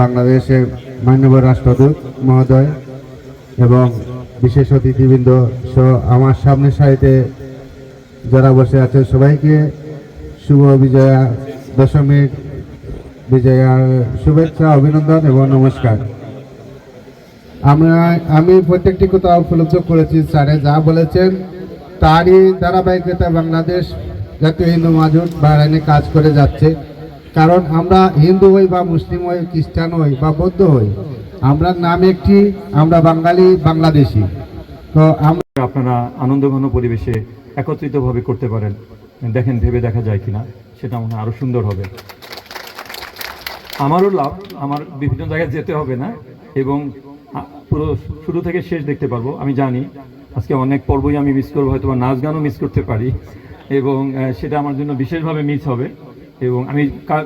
বাংলাদেশের মাননীয় রাষ্ট্রদূত মহোদয় এবং বিশেষ অতিথিবৃন্দ সহ আমার সামনের সারিতে যারা বসে আছে সবাইকে শুভ বিজয়া দশমীর বিজয়ার শুভেচ্ছা, অভিনন্দন এবং নমস্কার। আমরা, আমি প্রত্যেকটি কথা উপলব্ধ করেছি স্যারে যা বলেছেন, তারই ধারাবাহিকতা বাংলাদেশ জাতীয় হিন্দু মাজুট বাহরাইনে কাজ করে যাচ্ছে। কারণ আমরা হিন্দু হই বা মুসলিম হই, খ্রিস্টান হই বা বৌদ্ধ হই, আমরা নাম একটি, আমরা বাঙালি, বাংলাদেশি। তো আমরা আপনারা আনন্দঘন পরিবেশে একত্রিতভাবে করতে পারেন। দেখেন, ভেবে দেখা যায় কিনা, সেটা মনে হয় আরও সুন্দর হবে। আমারও লাভ, আমার বিভিন্ন জায়গায় যেতে হবে না, এবং পুরো শুরু থেকে শেষ দেখতে পারব, আমি জানি। আজকে অনেক পর্বই আমি মিস করব হয়তো নাচ গানও মিস করতে পারি, এবং সেটা আমার জন্য বিশেষভাবে মিস হবে। এবং আমি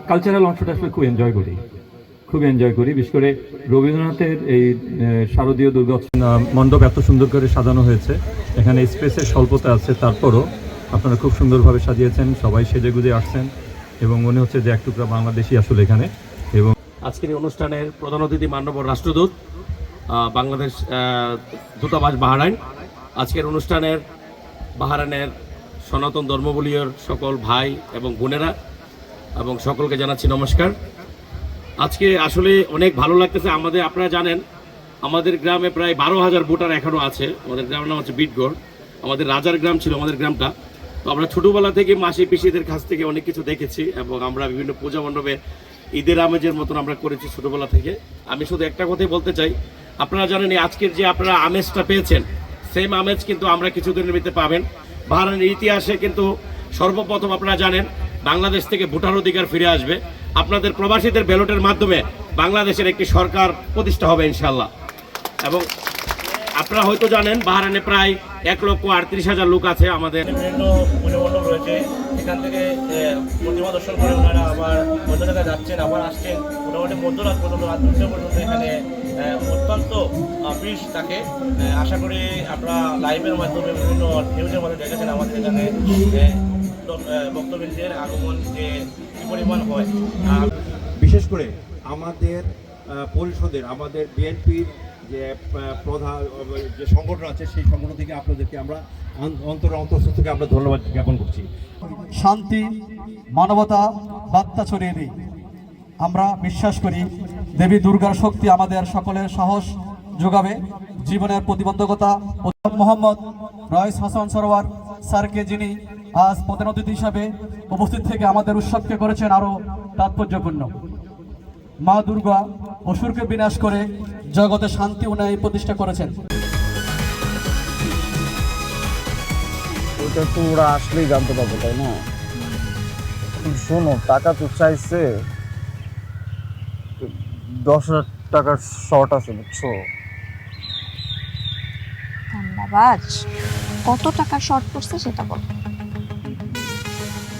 কালচারাল অংশটা আসলে খুব এনজয় করি। খুব এনজয় করি, বিশেষ করে রবীন্দ্রনাথের এই শারদীয় দুর্গোৎসব মণ্ডপ এত সুন্দর করে সাজানো হয়েছে। এখানে স্পেসের স্বল্পতা আছে, তারপরও আপনারা খুব সুন্দরভাবে সাজিয়েছেন, সবাই সেজে গুজে আসছেন এবং মনে হচ্ছে যে এক টুকরা বাংলাদেশি আসলে এখানে এবং আজকের এই অনুষ্ঠানের প্রধান অতিথি মান্যবর রাষ্ট্রদূত বাংলাদেশ দূতাবাস বাহারাইন। আজকের অনুষ্ঠানের বাহারাইনের সনাতন ধর্মবলীয় সকল ভাই এবং বোনেরা এবং সকলকে জানাচ্ছি নমস্কার। আজকে আসলে অনেক ভালো লাগতেছে, আমাদের আপনারা জানেন, আমাদের গ্রামে প্রায় বারো হাজার ভোটার এখনও আছে। আমাদের গ্রামের নাম হচ্ছে বিটগড়। আমাদের রাজার গ্রাম ছিল আমাদের গ্রামটা। তো আমরা ছোটোবেলা থেকে মাসি পিসিদের কাছ থেকে অনেক কিছু দেখেছি এবং আমরা বিভিন্ন পূজা মণ্ডপে ঈদের আমেজের মতন আমরা করেছি ছোটোবেলা থেকে। আমি শুধু একটা কথাই বলতে চাই, আপনারা জানেন আজকের যে আপনারা আমেজটা পেয়েছেন সেম আমেজ কিন্তু আমরা কিছুদিনের ভিতরে পাবেন। বাহারানের ইতিহাসে কিন্তু সর্বপ্রথম আপনারা জানেন বাংলাদেশ থেকে ভোটার অধিকার ফিরে আসবে। আপনাদের প্রবাসীদের ব্যালটের মাধ্যমে বাংলাদেশের একটি সরকার প্রতিষ্ঠা হবে ইনশাল্লাহ এবং আপনারা হয়তো জানেন বাহারানে প্রায় এক লক্ষ আটত্রিশ হাজার লোক আছে আমাদের। বিভিন্ন রয়েছে। এখান থেকে আবার যাচ্ছেন, আবার আসছেন। মোটামুটি এখানে থাকে। আশা করি আপনারা লাইভের মাধ্যমে বিভিন্ন নিউজের মাধ্যমে দেখেছেন আমাদের এখানে বক্তব্যের আগমন যে পরিমাণ হয়। বিশেষ করে আমাদের পরিষদের আমাদের বিএনপির যে প্রধান যে সংগঠন আছে সেই সংগঠন থেকে আপনাদেরকে আমরা অন্তর অন্তঃস্থ থেকে আমরা ধন্যবাদ জ্ঞাপন করছি। শান্তি মানবতা বার্তা ছড়িয়ে দিই। আমরা বিশ্বাস করি দেবী দুর্গার শক্তি আমাদের সকলের সাহস যোগাবে। জীবনের প্রতিবন্ধকতা মোহাম্মদ রয়েস হাসান সরোয়ার স্যারকে যিনি আজ প্রধান অতিথি হিসাবে উপস্থিত থেকে আমাদের উৎসবকে করেছেন আরও তাৎপর্যপূর্ণ। মা দুর্গা অসুরকে বিনাশ করে জগতে শান্তি উন্নয়ন প্রতিষ্ঠা করেছেন। ওটা তো ওরা আসলেই জানতে পারবে তাই না? শোনো টাকা তো চাইছে। দশ হাজার টাকার শর্ট আছে বুঝছ? ধন্যবাদ। কত টাকা শর্ট পড়ছে সেটা বল।